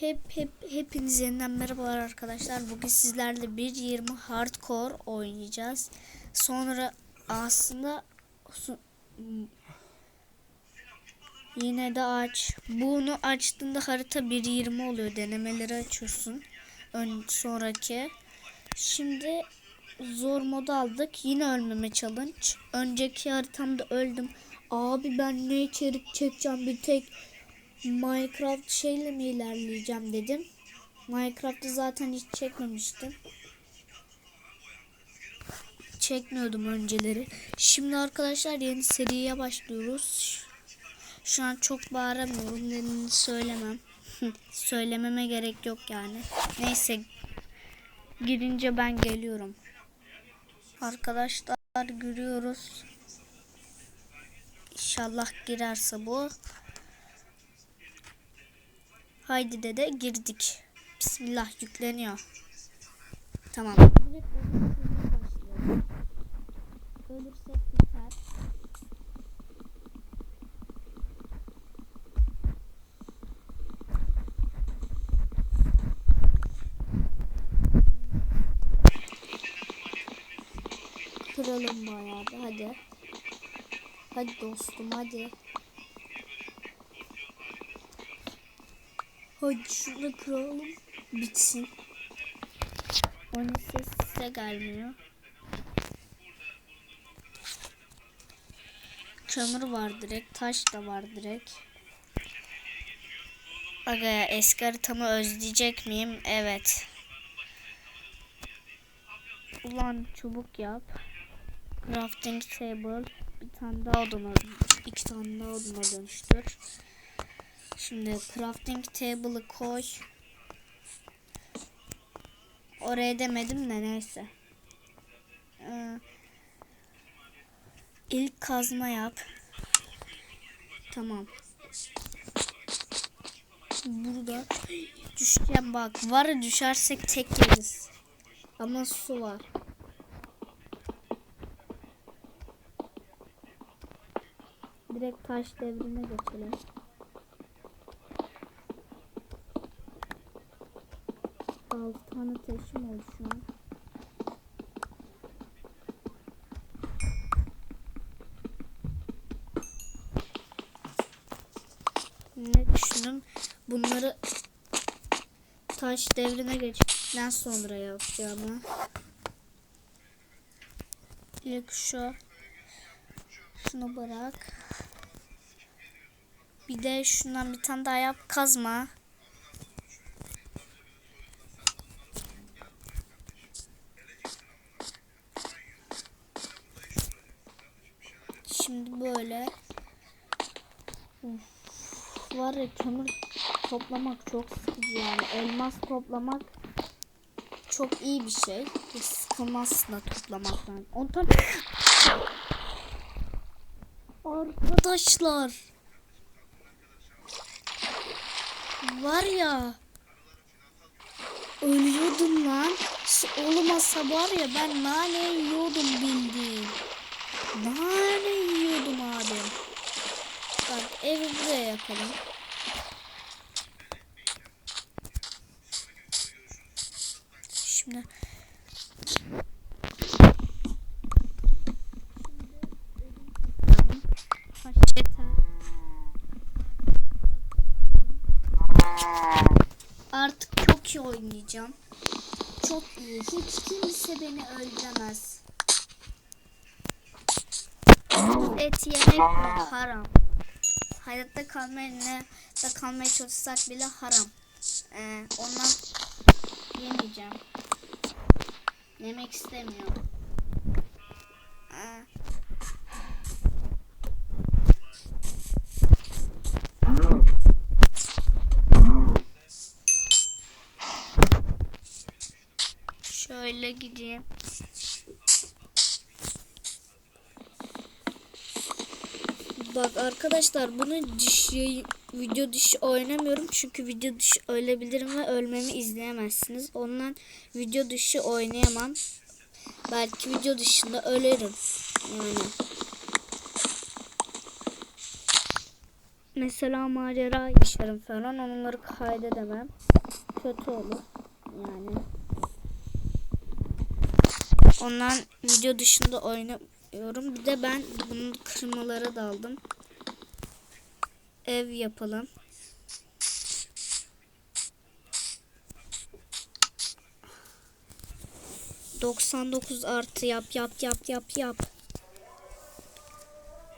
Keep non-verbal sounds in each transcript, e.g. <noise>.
hep hep hepiniz yeniden merhabalar arkadaşlar. Bugün sizlerle 1.20 hardcore oynayacağız. Sonra aslında yine de aç. Bunu açtığında harita 1.20 oluyor. Denemeleri açıyorsun. Ön sonraki. Şimdi zor modu aldık. Yine ölmeme challenge. Önceki haritamda öldüm. Abi ben ne içerik çekeceğim bir tek Minecraft şeyle mi ilerleyeceğim dedim. Minecraft'ı zaten hiç çekmemiştim. Çekmiyordum önceleri. Şimdi arkadaşlar yeni seriye başlıyoruz. Şu an çok bağıramıyorum. Nedenini söylemem. <laughs> Söylememe gerek yok yani. Neyse. Girince ben geliyorum. Arkadaşlar görüyoruz. İnşallah girerse bu. Haydi dede girdik. Bismillah yükleniyor. Tamam. Ölürsek biter. Kıralım bayağı bir hadi. Hadi dostum hadi. Hadi şunu kıralım. Bitsin. Onun sesi de gelmiyor. Kömür var direkt. Taş da var direkt. Aga ya eski haritamı özleyecek miyim? Evet. Ulan çubuk yap. Crafting table. Bir tane daha oduna, iki tane daha oduna dönüştür. Şimdi crafting table'ı koy. Oraya demedim de neyse. Ee, ilk kazma yap. Tamam. Burada düşeceğim bak. Var düşersek tek yeriz. Ama su var. Direkt taş devrine geçelim. Altı tane taşım oldu şu an. Ne düşündüm? Bunları taş devrine geçtikten sonra yapacağımı. İlk şu. Şunu bırak. Bir de şundan bir tane daha yap. Kazma. Şimdi böyle. Uf, var ya kömür toplamak çok sıkıcı yani. Elmas toplamak çok iyi bir şey. Sıkılmazsın da toplamaktan. Ondan... Arkadaşlar. Var ya. Ölüyordum lan. Olmasa var ya ben nane yiyordum bildiğin. Nane yiyordum abi. Bak evi buraya yapalım. Şimdi. Artık çok iyi oynayacağım. Çok iyi. Hiç kimse beni öldüremez. Et yemek haram. Hayatta kalmaya da kalmaya çalışsak bile haram. Ee, ondan yemeyeceğim. Yemek istemiyorum. Ee, şöyle gideyim. Bak arkadaşlar bunu diş video dışı oynamıyorum çünkü video dışı ölebilirim ve ölmemi izleyemezsiniz. Ondan video dışı oynayamam. Belki video dışında ölerim. Yani. mesela macera yaşarım falan onları kaydedemem. Kötü olur yani. Ondan video dışında oynamıyorum. Bir de ben bunun kırmalara daldım. Ev yapalım. ...99 artı yap yap yap yap yap.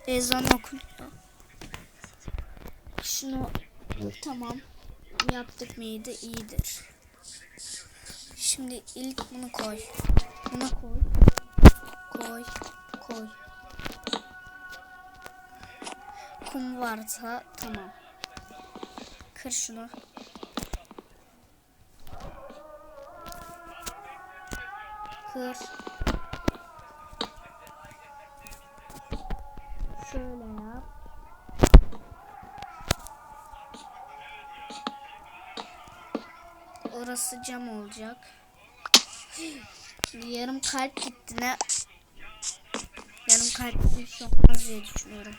Ezan okunuyor. Şunu tamam yaptık mıydı iyidir. Şimdi ilk bunu koy. Bunu koy. Koy. Koy. Kum varsa tamam. Kır şunu. Kır. Şöyle yap. Orası cam olacak. Yarım kalp gitti ne? Bir şey olmaz diye düşünüyorum.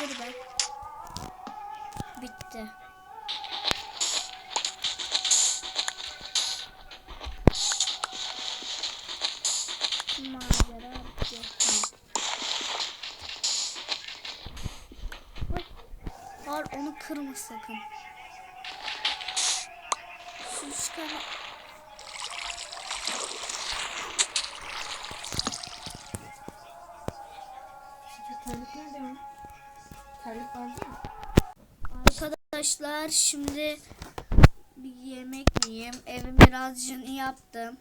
Dur be. Bitti. Macera bitti. Var onu kırma sakın. Şunu çıkar. Arkadaşlar şimdi bir yemek yiyeyim. Evin birazcık yaptım.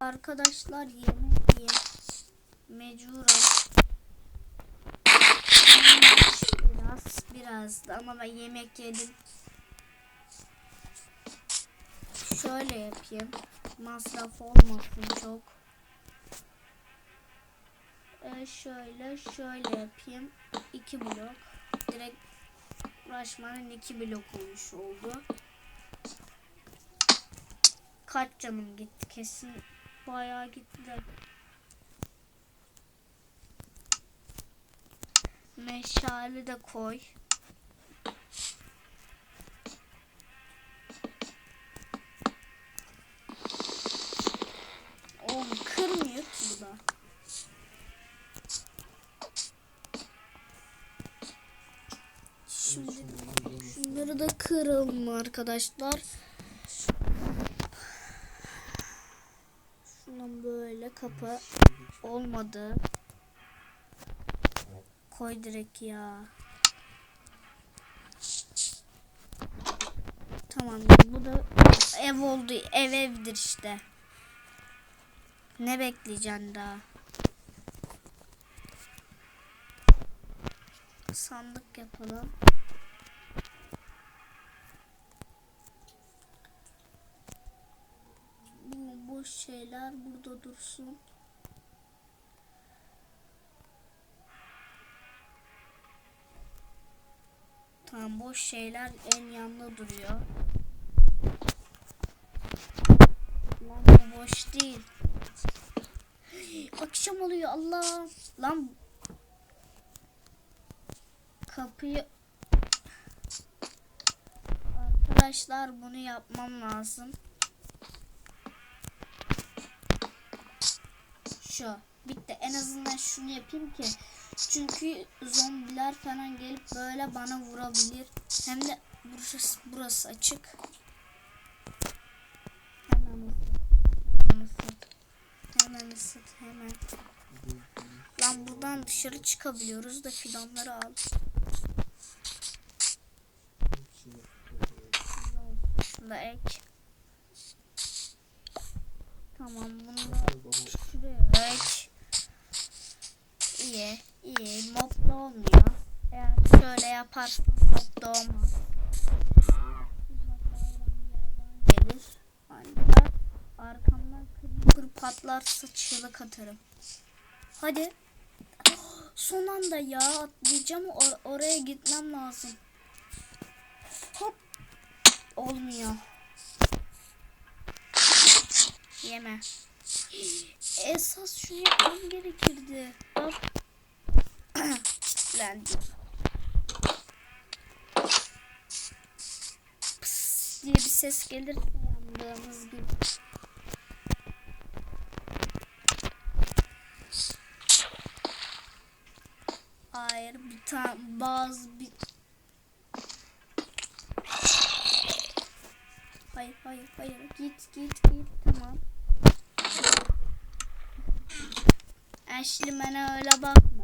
Arkadaşlar yemek yiyeyim. Mecburen. Biraz, biraz da ama ben yemek yedim. Şöyle yapayım. Masraf olmasın çok. Ee, şöyle şöyle yapayım. İki blok. Direkt uğraşmanın iki blok olmuş oldu. Kaç canım gitti kesin bayağı gitti de. Meşale de koy. Kıralım arkadaşlar. Şundan böyle kapı olmadı. Koy direkt ya. Tamam bu da ev oldu. Ev evdir işte. Ne bekleyeceksin daha? Sandık yapalım. Bu boş şeyler burada dursun. Tamam boş şeyler en yanında duruyor. Lan bu boş değil. Akşam oluyor Allah. Lan kapıyı Arkadaşlar bunu yapmam lazım. Şu. Bitti. En azından şunu yapayım ki. Çünkü zombiler falan gelip böyle bana vurabilir. Hem de burası, burası açık. Hemen ısıt. Hemen ısıt. Hemen ısıt. Hemen. Lan buradan dışarı çıkabiliyoruz da fidanları al. Da ek. Tamam bunu da şuraya ek. İyi, iyi. Mob da olmuyor. Eğer şöyle yaparsan olmaz. Gelir. Ancak arkamdan creeper patlarsa çığlık atarım. Hadi. Son anda ya atlayacağım or- oraya gitmem lazım. Hop. Olmuyor. Yeme. Esas şunu yapmam gerekirdi. Bak. Kilitlendim. <clears throat> ses gelirse yandığımız gibi. Hayır bir tane bazı bir Hayır hayır hayır git git git tamam. Ashley bana öyle bakma.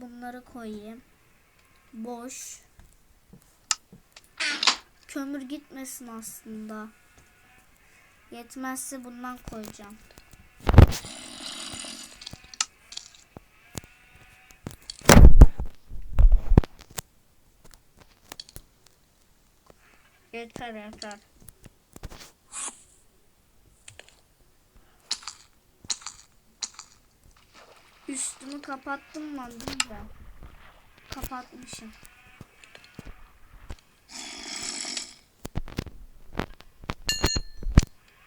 Bunları koyayım. Boş. Kömür gitmesin aslında. Yetmezse bundan koyacağım. Yeter yeter. Üstümü kapattım lan değil mi? Kapatmışım.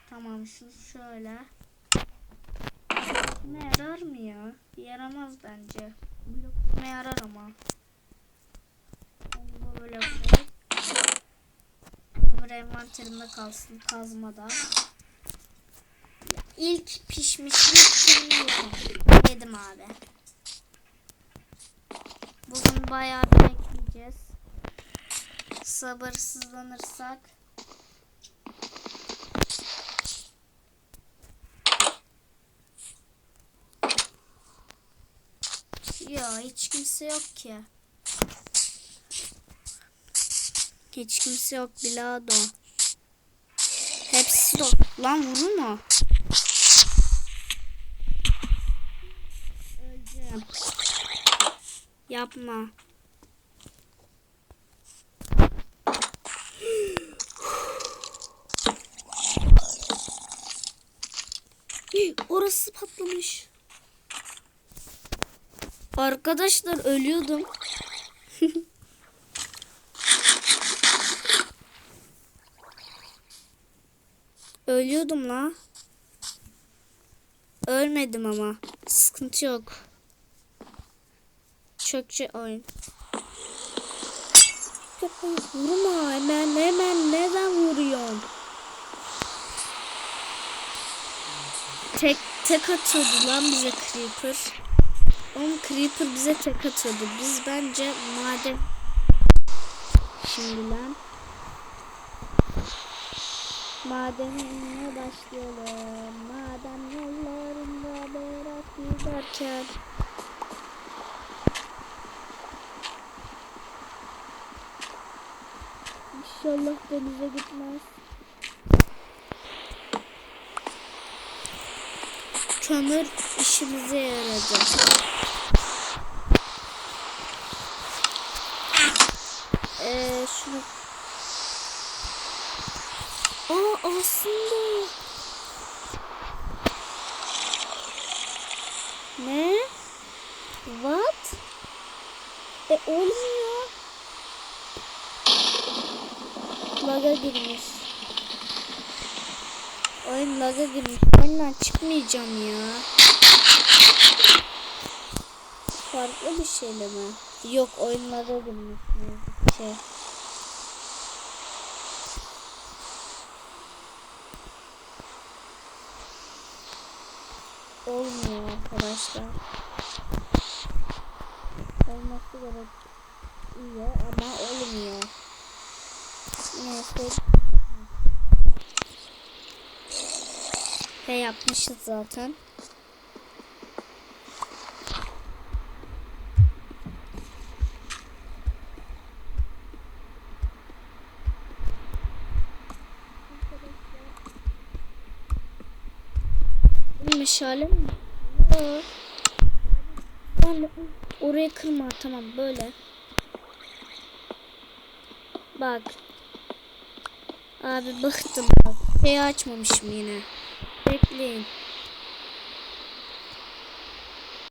Tamam şu şöyle. Ne yarar mı ya? Yaramaz bence. Ne yarar ama. Onu böyle. Ömür envanterimde kalsın kazmada. İlk pişmişlik yedim. Abi. Bugün bayağı bekleyeceğiz. Sabırsızlanırsak Ya hiç kimse yok ki. Hiç kimse yok Bilado. Hepsi dolu. Lan vurma. Öleceğim. Yapma. <gasps> Orası patlamış. Arkadaşlar ölüyordum. <laughs> ölüyordum la. Ölmedim ama. Sıkıntı yok. Çökçe oyun. Yapma, Vurma hemen hemen neden vuruyorsun? Tek tek atıyordu lan bize Creeper. Oğlum Creeper bize tek atıyordu. Biz bence madem şimdi lan madenine başlayalım. Maden yollarında berat giderken İnşallah denize gitmez. Kömür işimize yaradı. Ee, şunu... Aa aslında... Ne? What? E olmuyor. Laga girmiş. Oyun laga girmiş. Oyundan çıkmayacağım ya. Farklı bir şeyle mi? Yok oyun laga girmiş. Şey. Olmuyor arkadaşlar. Olması gerek iyi ama olmuyor. Ve yapmışız zaten. Meşale mi? Yok. Oraya kırma tamam böyle. Bak. Abi bıktım. Şeyi açmamışım yine. Bekleyin.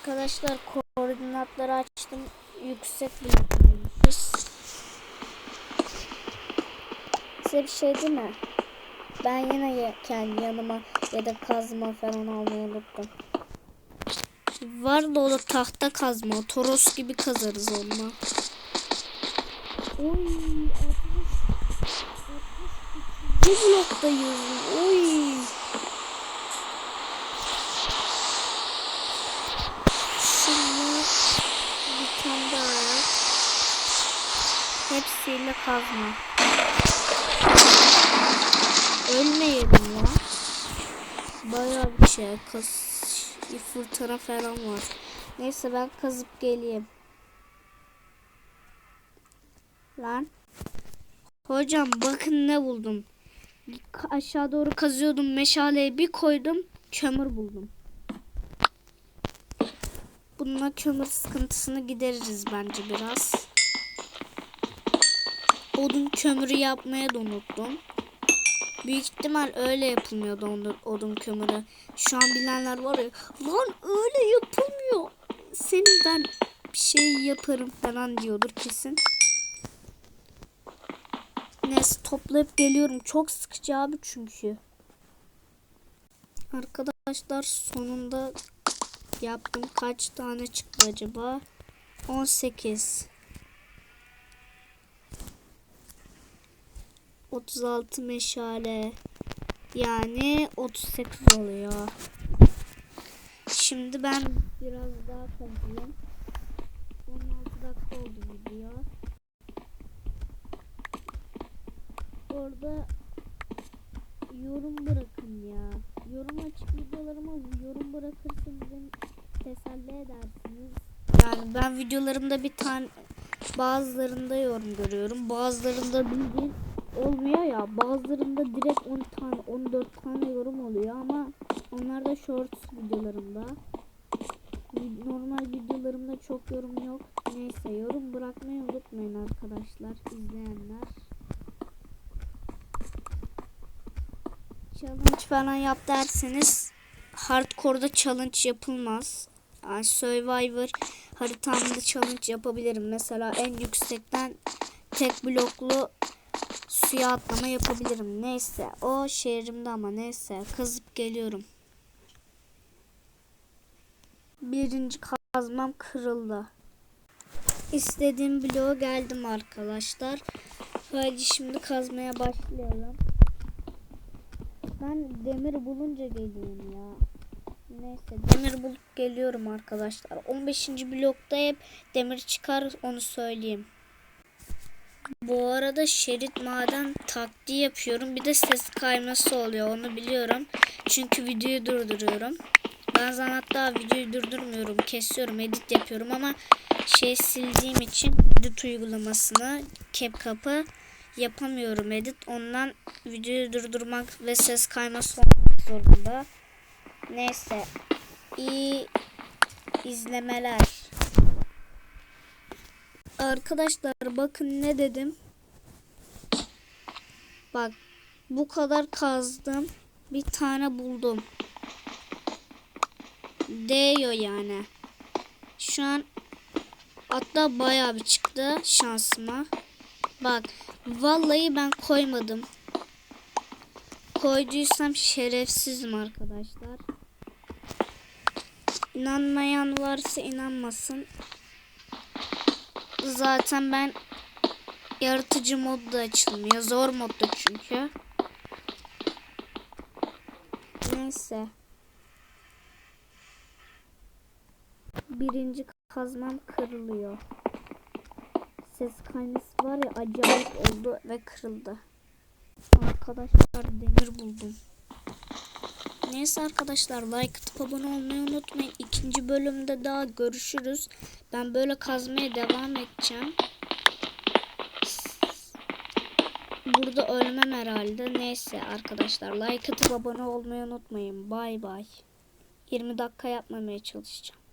Arkadaşlar koordinatları açtım. Yüksek bloktaymışız. Size bir şey değil mi? Ben yine kendi yanıma ya da kazma falan almayı unuttum. Var dolu tahta kazma. Toros gibi kazarız onunla. Oy, 60, 62 bloktayız. Oy. Şimdi bir tane daha. Hepsiyle kazma. Ölmeyelim ya. Bayağı bir şey. Kas, fırtına falan var. Neyse ben kazıp geleyim. Lan. Hocam bakın ne buldum. Aşağı doğru kazıyordum. Meşaleyi bir koydum. Kömür buldum. Bununla kömür sıkıntısını gideririz bence biraz. Odun kömürü yapmaya da unuttum. Büyük ihtimal öyle yapılmıyordu odun, odun kömürü. Şu an bilenler var ya. Lan öyle yapılmıyor. Senin ben bir şey yaparım falan diyordur kesin. Toplayıp geliyorum. Çok sıkıcı abi çünkü. Arkadaşlar sonunda yaptım. Kaç tane çıktı acaba? 18. 36 meşale. Yani 38 oluyor. Şimdi ben biraz daha kazıyım. 16 dakika oldu video. Orada yorum bırakın ya. Yorum açık videolarıma yorum bırakırsanız beni teselli edersiniz. Yani ben videolarımda bir tane bazılarında yorum görüyorum. Bazılarında bildiğin olmuyor ya. Bazılarında direkt 10 tane 14 tane yorum oluyor ama onlar da shorts videolarımda. Vi- Normal videolarımda çok yorum yok. Neyse yorum bırakmayı unutmayın arkadaşlar izleyenler. Challenge falan yap derseniz hardcore'da challenge yapılmaz. Yani Survivor haritamda challenge yapabilirim. Mesela en yüksekten tek bloklu suya atlama yapabilirim. Neyse o şehrimde ama neyse kazıp geliyorum. Birinci kazmam kırıldı. İstediğim bloğa geldim arkadaşlar. Hadi şimdi kazmaya başlayalım. Ben demir bulunca geleyim ya. Neyse demir bulup geliyorum arkadaşlar. 15. blokta hep demir çıkar onu söyleyeyim. Bu arada şerit maden taktiği yapıyorum. Bir de ses kayması oluyor onu biliyorum. Çünkü videoyu durduruyorum. Bazen hatta videoyu durdurmuyorum. Kesiyorum, edit yapıyorum ama şey sildiğim için edit uygulamasını CapCut'ı yapamıyorum edit. Ondan videoyu durdurmak ve ses kayması olmak zorunda. Neyse. İyi izlemeler. Arkadaşlar bakın ne dedim. Bak bu kadar kazdım. Bir tane buldum. Değiyor yani. Şu an hatta bayağı bir çıktı şansıma. Bak vallahi ben koymadım. Koyduysam şerefsizim arkadaşlar. İnanmayan varsa inanmasın. Zaten ben yaratıcı modda açılmıyor. Zor modda çünkü. Neyse. Birinci kazmam kırılıyor. Ses kayması var ya acayip oldu ve kırıldı. Arkadaşlar demir buldum. Neyse arkadaşlar like atıp abone olmayı unutmayın. İkinci bölümde daha görüşürüz. Ben böyle kazmaya devam edeceğim. Burada ölmem herhalde. Neyse arkadaşlar like atıp abone olmayı unutmayın. Bay bay. 20 dakika yapmamaya çalışacağım.